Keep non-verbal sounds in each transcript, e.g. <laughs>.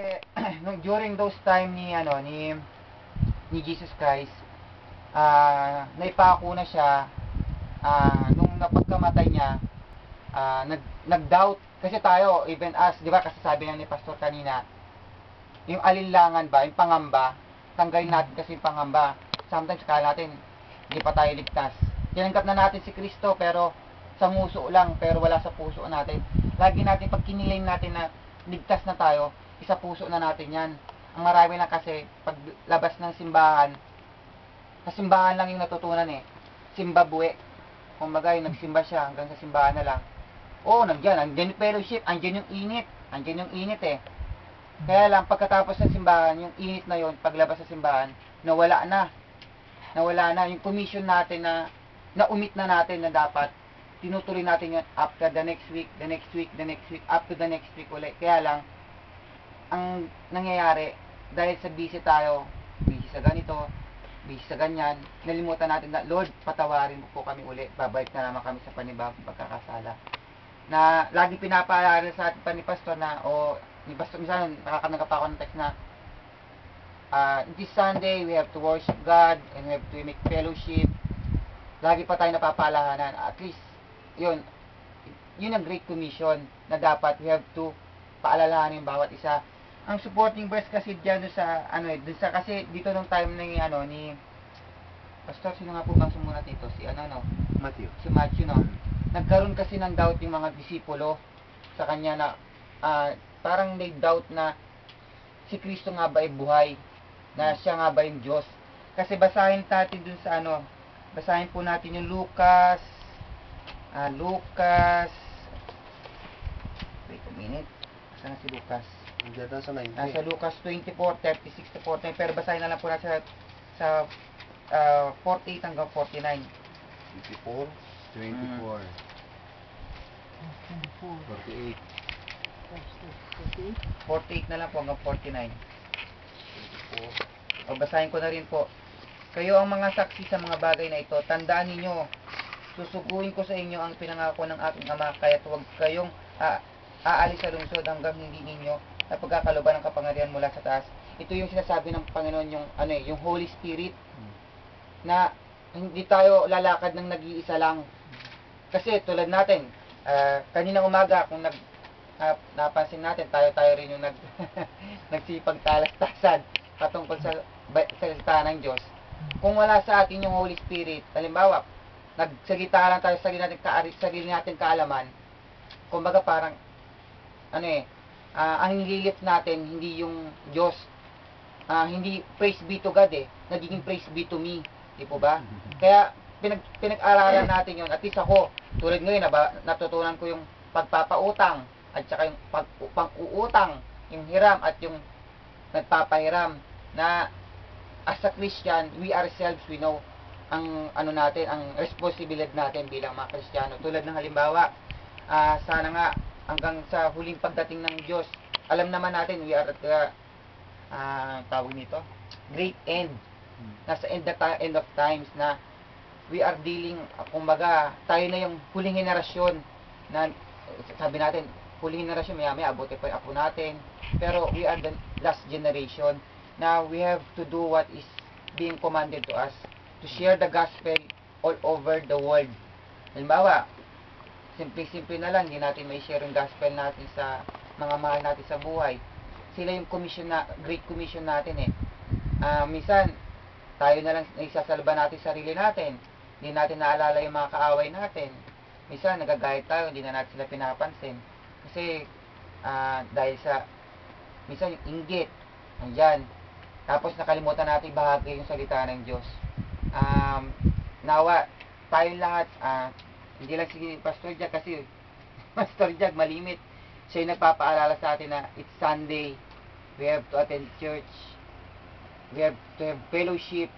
Eh, <clears throat> nung during those time ni ano ni ni Jesus Christ ah naipako na siya ah nung napagkamatay niya ah nag nag-doubt kasi tayo even as 'di ba kasi sabi na ni pastor kanina yung alinlangan ba yung pangamba tanggalin natin kasi yung pangamba. Sometimes kala natin hindi pa tayo ligtas. Tinanggap na natin si Kristo pero sa nguso lang pero wala sa puso natin. Lagi natin pag kinilain natin na ligtas na tayo isa puso na natin yan. Ang marami na kasi, paglabas ng simbahan, sa simbahan lang yung natutunan eh. Zimbabwe. Kumbaga, yung nagsimba siya hanggang sa simbahan na lang. Oo, nandiyan. Nandiyan yung fellowship. Andiyan yung init. Andiyan yung init eh. Kaya lang, pagkatapos ng simbahan, yung init na yon paglabas sa simbahan, nawala na. Nawala na. Yung commission natin na, na-umit na natin na dapat, tinutuloy natin yun after the next week, the next week, the next week, up to the next week ulit. Kaya lang, ang nangyayari, dahil sa busy tayo, busy sa ganito, busy sa ganyan, nalimutan natin na, Lord, patawarin mo po kami uli, babalik na naman kami sa panibagong pagkakasala. Na lagi pinapaalala sa atin pa ni Pastor na, o ni Pastor, minsan nakakanagap ako ng text na, uh, this Sunday, we have to worship God, and we have to make fellowship. Lagi pa tayo napapalahanan. At least, yun, yun ang Great Commission na dapat we have to paalalahanin bawat isa ang supporting verse kasi diyan sa ano eh, sa kasi dito nung time ng ano ni Pastor sino nga po bang sumunod dito? Si ano no? Matthew. Si Matthew no. Nagkaroon kasi ng doubt yung mga disipulo sa kanya na ah, parang may doubt na si Kristo nga ba ay buhay? Na siya nga ba yung Diyos? Kasi basahin natin dun sa ano, basahin po natin yung Lucas ah, Lucas wait a minute saan si Lucas? Diyan daw sa 90. Nasa Lucas 24, 36 to 49. Pero basahin na lang po natin sa, sa ah, 48 hanggang 49. 24, 24, 48, 48 na lang po hanggang 49. 24. O basahin ko na rin po. Kayo ang mga saksi sa mga bagay na ito. Tandaan ninyo, susuguin ko sa inyo ang pinangako ng aking ama, kaya huwag kayong ah, aalis sa lungsod hanggang hindi ninyo na pagkakaloban ng kapangyarihan mula sa taas. Ito yung sinasabi ng Panginoon, yung, ano eh, yung Holy Spirit, na hindi tayo lalakad ng nag-iisa lang. Kasi tulad natin, ah, kaninang umaga, kung nag, ah, napansin natin, tayo-tayo rin yung nag, <laughs> nagsipag talastasan patungkol sa salita ng Diyos. Kung wala sa atin yung Holy Spirit, halimbawa, nagsalita lang tayo sa sarili natin, kaari, sarili natin kaalaman, kumbaga parang, ano eh, ah, ang nililift natin, hindi yung Diyos, ah, hindi praise be to God eh, nagiging praise be to me, di po ba? Kaya, pinag, pinag-aralan natin yun, at least ako, tulad ngayon, naba, natutunan ko yung pagpapautang, at saka yung pag, pang-uutang, yung hiram at yung nagpapahiram, na as a Christian, we ourselves, we know ang ano natin, ang responsibilidad natin bilang mga Kristiyano. Tulad ng halimbawa, ah, sana nga hanggang sa huling pagdating ng Diyos, alam naman natin we are at the ah, tawag nito, great end. Nasa end, the end of times na we are dealing, kumbaga, tayo na yung huling henerasyon na sabi natin, huling henerasyon, maya maya abuti pa yung apo natin. Pero we are the last generation. Now we have to do what is being commanded to us to share the gospel all over the world. Halimbawa, simple-simple na lang, hindi natin may share yung gospel natin sa mga mahal natin sa buhay. Sila yung commission na, great commission natin eh. Ah, minsan, tayo na lang naisasalba natin sarili natin. Hindi natin naalala yung mga kaaway natin. Minsan, nagagayat tayo, hindi na natin sila pinapansin. Kasi, ah, dahil sa, minsan yung inggit, nandyan. Tapos nakalimutan natin bahagi yung salita ng Diyos. Um, nawa, tayo lahat, ah, hindi lang si Pastor Jag kasi <laughs> Pastor Jag malimit. Siya yung nagpapaalala sa atin na it's Sunday. We have to attend church. We have to have fellowship.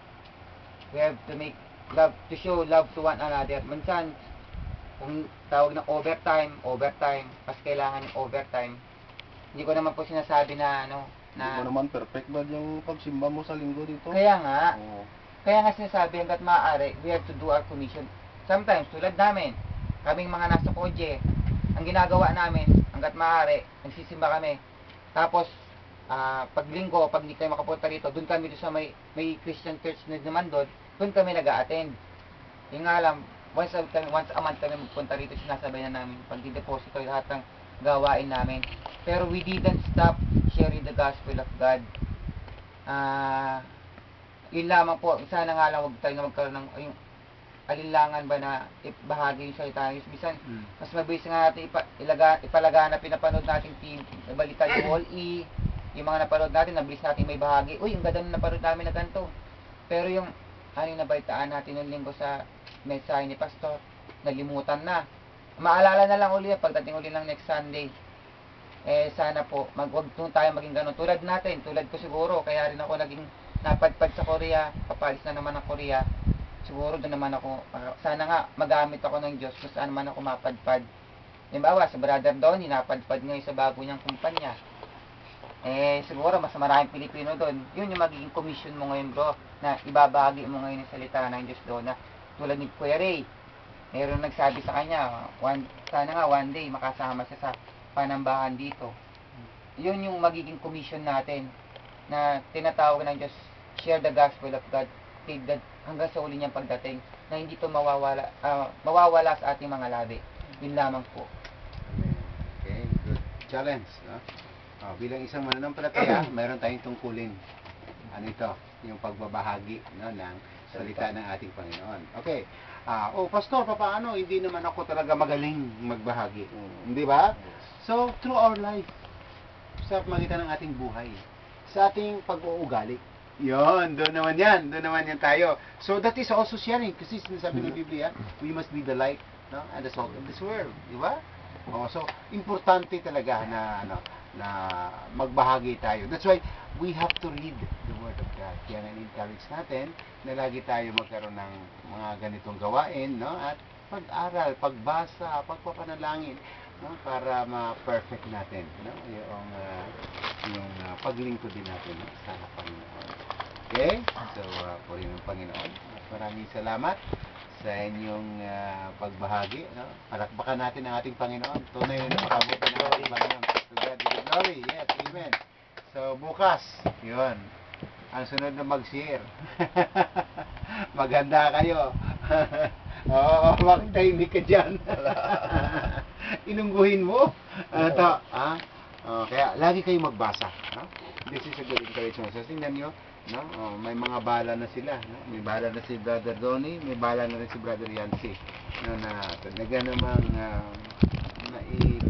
We have to make love, to show love to one another. Minsan, kung tawag ng overtime, overtime, mas kailangan ng overtime. Hindi ko naman po sinasabi na ano, Hindi mo na naman perfect ba yung pagsimba mo sa linggo dito? kaya nga, Oo. kaya nga sinasabi hanggat maaari, we have to do our commission. Sometimes, tulad namin, kaming mga nasa kotse, ang ginagawa namin, hanggat maaari, nagsisimba kami. Tapos, paglinggo, pag hindi kayo makapunta rito, doon kami doon sa may, may Christian church na naman doon, doon kami nag attend Yung nga lang, once a, once a month kami magpunta rito, sinasabay na namin pag deposito lahat ng gawain namin. Pero we didn't stop sharing the gospel of God. Ah, yun lamang po, sana nga lang huwag tayo magkaroon ng yung alinlangan ba na ibahagi yung ng Diyos. Bisan, Mm. mas mabilis nga natin ipa, ilaga, ipalaga na pinapanood natin team, balita yung All E, yung mga napanood natin, nabilis natin may bahagi. Uy, ang ganda na napanood namin na ganito. Pero yung, ano yung nabalitaan natin ng linggo sa mensahe ni Pastor, nalimutan na. Maalala na lang uli pagdating uli ng next Sunday. Eh, sana po, mag, wag po tayo maging ganun. Tulad natin, tulad ko siguro, kaya rin ako naging napadpad sa Korea, papalis na naman ng Korea. Siguro doon naman ako, ah, sana nga magamit ako ng Diyos kung saan man ako mapadpad. Halimbawa, sa Brother Donnie, napadpad ngayon sa bago niyang kumpanya. Eh, siguro mas maraming Pilipino doon. Yun yung magiging commission mo ngayon, bro, na ibabahagi mo ngayon ng salita ng Diyos doon na tulad ni Kuya Ray. Meron nagsabi sa kanya, one, sana nga one day makasama siya sa panambahan dito. Yun yung magiging commission natin na tinatawag ng Diyos, share the gospel of God till the, hanggang sa uli niyang pagdating na hindi to mawawala, ah, mawawala sa ating mga labi. Yun lamang po. Okay, good. Challenge. No? Oh, bilang isang mananampalataya, <clears throat> meron tayong tungkulin. Ano ito? Yung pagbabahagi no, ng salita ng ating Panginoon. Okay. Ah, oh, pastor, papaano? Hindi naman ako talaga magaling magbahagi. Hindi ba? So, through our life, sa magitan ng ating buhay, sa ating pag-uugali. Yon, doon naman yan. Doon naman yan tayo. So, that is also sharing. Kasi sinasabi ng Biblia, we must be the light no? and the salt of this world. Di ba? Oh, so, importante talaga na, ano, na magbahagi tayo. That's why, we have to read the Word of God. Kaya na-encourage natin na lagi tayo magkaroon ng mga ganitong gawain, no? At pag-aral, pagbasa, pagpapanalangin, no? Para ma-perfect natin, no? Yung, ah, yung ah, paglingkod din natin no? sa Panginoon. Okay? So, uh, puri ng Panginoon. At maraming salamat sa inyong ah, pagbahagi. No? Palakpakan natin ang ating Panginoon. Tunay na napakabuti ng ating Panginoon. To God be the glory. Yes, amen. So, bukas, yun. Ang sunod na mag-share. <laughs> Maganda kayo. <laughs> Oo, bakit tahimik ka dyan? <laughs> Inungguhin mo? Ano to? Ha? Oh, kaya lagi kayo magbasa. No? This is a good encouragement. So, tingnan nyo, no? Oh, may mga bala na sila. No? May bala na si Brother Donnie, may bala na rin si Brother Yancy. No, na talaga namang uh, naibahagi